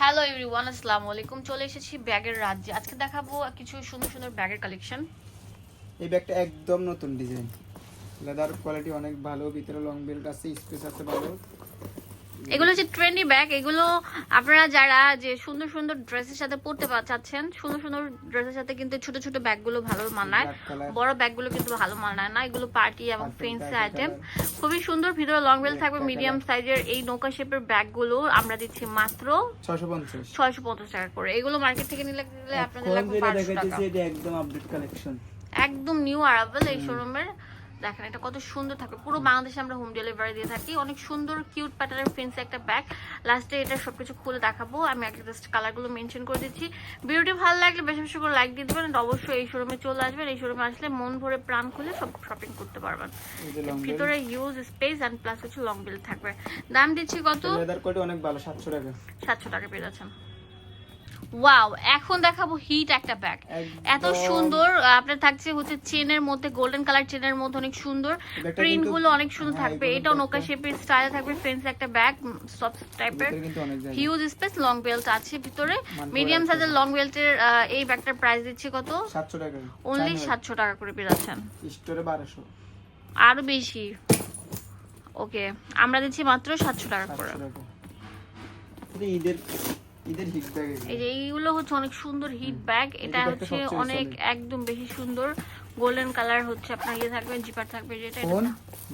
Hello everyone আসসালামু আলাইকুম। চলে এসেছি ব্যাগের রাজ্যে। আজকে দেখাবো কিছু সুন্দর সুন্দর ব্যাগের কালেকশন এই ব্যাগটা একদম নতুন ডিজাইন লেদার কোয়ালিটি অনেক ভালো, ভিতরে লং বেল্ট আছে স্পেস আছে ভালো। এগুলো হচ্ছে ট্রেন্ডি ব্যাগ এগুলো আপনারা যারা যে সুন্দর সুন্দর ড্রেসের সাথে পরতে পা- চাচ্ছেন সুন্দর সুন্দর ড্রেসের সাথে কিন্তু ছোট ছোট ব্যাগগুলো ভালো মানায়। বড় ব্যাগগুলো কিন্তু ভালো মানায় না। এগুলো পার্টি এবং ফেন্সি আইটেম খুবই সুন্দর ভিতরে লং বেল থাকবে মিডিয়াম সাইজের এই নৌকা শেপের ব্যাগগুলো আমরা দিচ্ছি মাত্র ছশো পঞ্চাশ। ছয়শো পঞ্চাশ টাকা করে। এগুলো মার্কেট থেকে নিলে আপনাদের লাগবে পাঁচশো টাকা। একদম নিউ আরাইভাল এই শোরুমের দেখেন এটা কত সুন্দর থাকে পুরো বাংলাদেশে আমরা হোম ডেলিভারি দিয়ে থাকি। অনেক সুন্দর কিউট প্যাটার্নের ফেন্সি একটা ব্যাগ লাস্টে এটা সবকিছু খুলে দেখাবো। আমি একটা জাস্ট কালারগুলো মেনশন করে দিচ্ছি। ভিডিওটি ভালো লাগলে বেশি বেশি করে লাইক দিয়ে দেবেন। অবশ্যই এই শোরুমে চলে আসবেন। এই শোরুমে আসলে মন ভরে প্রাণ খুলে সব শপিং করতে পারবেন। ভিতরে ইউজ স্পেস অ্যান্ড প্লাস কিছু লং বিল থাকবে। দাম দিচ্ছি কত? অনেক ভালো সাতশো টাকা। সাতশো টাকা পেয়ে যাচ্ছেন। ওয়াও এখন দেখাবো হিট একটা ব্যাগ এত সুন্দর আপনার থাকছে হচ্ছে চেনের মধ্যে গোল্ডেন কালার চেনের মধ্যে অনেক সুন্দর। প্রিন্টগুলো অনেক সুন্দর হ্যাঁ, থাকবে। এটাও নৌকা শেপের স্টাইলে থাকবে ফ্রেন্স একটা ব্যাগ সফট টাইপের হিউজ স্পেস লং বেল্ট আছে ভিতরে। মিডিয়াম সাইজের লং বেল্টের এই ব্যাগটার প্রাইস দিচ্ছে কত? সাতশো টাকা অনলি সাতশো টাকা করে পেয়ে স্টোরে বারোশো। আরও বেশি। ওকে আমরা দিচ্ছি মাত্র সাতশো টাকা করে। ঈদের এই যে এইগুলো হচ্ছে অনেক সুন্দর হিট ব্যাগ এটা হচ্ছে অনেক একদম বেশি সুন্দর। গোল্ডেন কালার হচ্ছে আপনার ইয়ে থাকবে জিপার থাকবে যেটা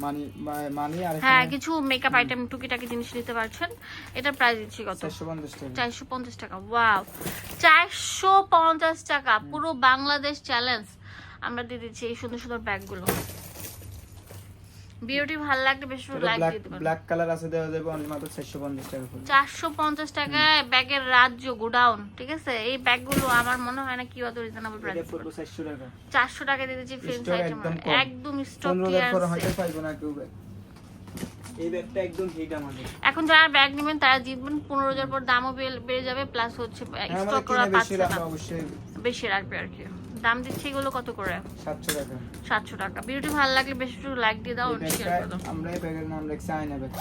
মানি মানি আর হ্যাঁ কিছু মেকআপ আইটেম টুকিটাকি জিনিস নিতে পারছেন। এটা প্রাইস দিচ্ছি কত? চারশো পঞ্চাশ টাকা। ওয়াও চারশো পঞ্চাশ টাকা পুরো বাংলাদেশ চ্যালেঞ্জ আমরা দিয়ে দিচ্ছি এই সুন্দর সুন্দর ব্যাগগুলো ভিডিওটি ভালো লাগলে বেশি লাইক ব্ল্যাক দিয়ে ব্ল্যাক কালার আছে দেওয়া যাবে অনলি মাত্র চারশো পঞ্চাশ টাকা করে। চারশো পঞ্চাশ ব্যাগের রাজ্য গোডাউন ঠিক আছে? এই ব্যাগগুলো আমার মনে হয় না কি অত রিজনেবল এটা প্রাইস পড়ব চারশো টাকা। চারশো টাকা দিয়ে দিচ্ছি আইটেম একদম স্টক পরে হয়তো পাইবো না কেউ ব্যাগ। এই ব্যাগটা একদম হিট আমাদের। এখন যারা ব্যাগ নেবেন তারা জিতবেন। পনেরো হাজার পর দামও বেড়ে- যাবে প্লাস হচ্ছে হ্যাঁ, স্টক করা পাচ্ছে না। অবশ্যই। বেশি রাখবে আর কি। দাম দিচ্ছে এগুলো কত করে? সাতশো টাকা। সাতশো টাকা। ভিডিওটি ভালো লাগলে বেশি একটু লাইক দিয়ে দাও আর শেয়ার করে দাও। আমরা এই ব্যাগের নাম রাখছি আয়না ব্যাগ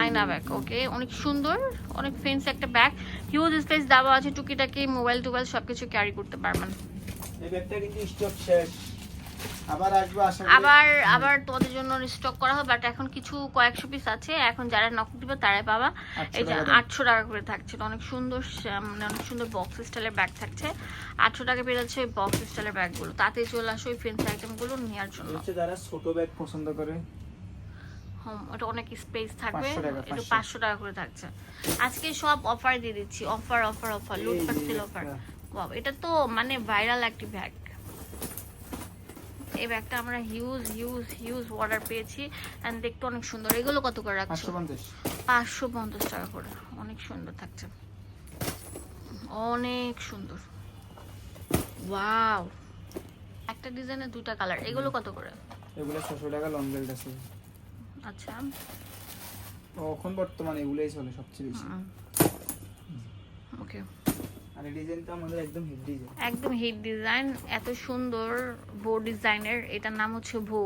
আয়না ব্যাগ ওকে অনেক সুন্দর অনেক ফেন্স একটা ব্যাগ। হিউজ স্পেস দেওয়া আছে টুকিটাকি মোবাইল টুবাইল সবকিছু ক্যারি করতে পারবেন। এই ব্যাগটা কিন্তু স্টক শেষ। আবার আসব আশা আবার আবার তোমাদের জন্য স্টক করা হবে বাট এখন কিছু কয়েকশো পিস আছে। এখন যারা নক দিবে তারাই পাবা। এই যে আটশো টাকা করে থাকছে। অনেক সুন্দর মানে অনেক সুন্দর বক্স স্টাইলের ব্যাগ থাকছে। আটশো টাকা পেয়ে যাচ্ছে বক্স স্টাইলের ব্যাগগুলো তাতে চলে আসো ওই ফ্রেন্স আইটেমগুলো নেওয়ার জন্য। হচ্ছে যারা ছোট ব্যাগ পছন্দ করে। হুম ওটা অনেক স্পেস থাকবে। একটু পাঁচশো। টাকা করে থাকছে। আজকে সব অফার দিয়ে দিচ্ছি। অফার অফার অফার লুট এই যে অফার এটা তো মানে ভাইরাল একটি ব্যাগ এই ব্যাগটা আমরা হিউজ হিউজ হিউজ অর্ডার পেয়েছি। এন্ড দেখতে অনেক সুন্দর। এগুলো কত করে রাখছো? পাঁচশো পঞ্চাশ। টাকা করে। অনেক সুন্দর থাকছে। অনেক সুন্দর। ওয়াও একটা ডিজাইনের দুটা কালার এগুলো কত করে? এগুলো ছশো টাকা লং বেল্ট আছে। আচ্ছা। এখন বর্তমানে এগুলোই চলে সবচেয়ে বেশি। ওকে একদম হিট ডিজাইন। এত সুন্দর বো ডিজাইনের। এটার নাম হচ্ছে ভো।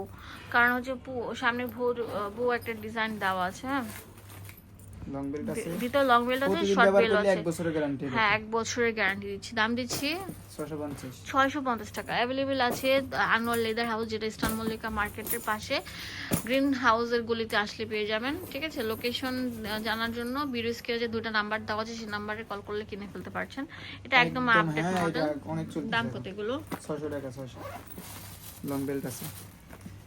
কারণ হচ্ছে সামনে ভো ভো একটা ডিজাইন দেওয়া আছে হ্যাঁ? লং বেল্ট আছে। ভিতর লং বেল্ট আছে শর্ট বেল্ট আছে এক বছরের গ্যারান্টি হ্যাঁ এক বছরের গ্যারান্টি দিচ্ছি। দাম দিচ্ছি? ছশো পঞ্চাশ। ছয়শো পঞ্চাশ টাকা। অ্যাভেলেবেল আছে আনোয়ার লেদার হাউস যেটা মল্লিকা মার্কেটের পাশে। গ্রিন হাউসের গলিতে আসলে পেয়ে যাবেন ঠিক আছে? লোকেশন জানার জন্য স্ক্রিনে যে দুটো নাম্বার দেওয়া আছে সেই নাম্বারে কল করলে কিনে ফেলতে পারছেন। এটা একদম আপডেট হ্যাঁ মডেল দাম কত এগুলো? ছশো টাকা ছশো লং বেল্ট আছে।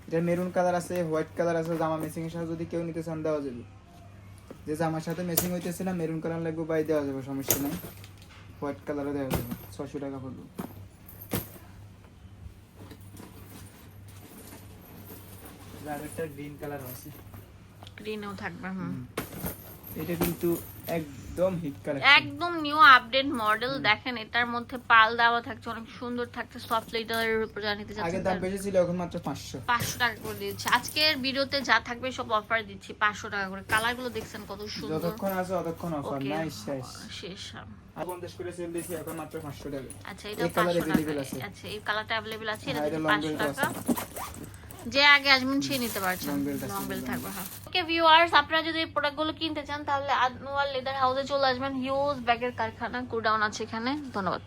এটা মেরুন কালার আছে হোয়াইট কালার আছে জামা মেসিং এর সাথে যদি কেউ নিতে চান দেওয়া যাবে। যে আমার সাথে মেসিং হইতেছে না মেরুন কালার লাগবে বাই দেওয়া যাবে সমস্যা নাই। হোয়াইট কালারও দেওয়া যাবে ছশো টাকা পড়বে। আর একটা গ্রিন কালার আছে। গ্রিনও থাকবে হুম। এটা কিন্তু একদম হিট কালার একদম নিউ আপডেট মডেল দেখেন এটার মধ্যে পাল দেওয়া থাকছে অনেক সুন্দর থাকছে সফট লেদারের উপর যা নিতে আগে দাম বেশি ছিল এখন মাত্র পাঁচশো। পাঁচশো টাকা করে দিচ্ছি আজকের ভিডিওতে যা থাকবে সব অফার দিচ্ছি পাঁচশো টাকা করে। কালারগুলো দেখছেন কত সুন্দর। যতক্ষণ আছে ততক্ষণ অফার নাই শেষ শেষ হ্যাঁ। আর পঞ্চাশ করে সেল দিয়েছি এখন মাত্র পাঁচশো টাকা। আচ্ছা এটা টাকা। আচ্ছা এই কালারটা অ্যাভেলেবেল আছে এটা হ্যাঁ, দিচ্ছি এটা long পাঁচশো belt টাকা। যে আগে আসবেন সে নিতে পারছেন লং বেল থাকবে হ্যাঁ। ওকে ভিউয়ার্স আপনারা যদি এই প্রোডাক্টগুলো কিনতে চান তাহলে আনোয়ার লেদার হাউসে চলে আসবেন। হিউজ ব্যাগের কারখানা গোডাউন আছে এখানে। ধন্যবাদ।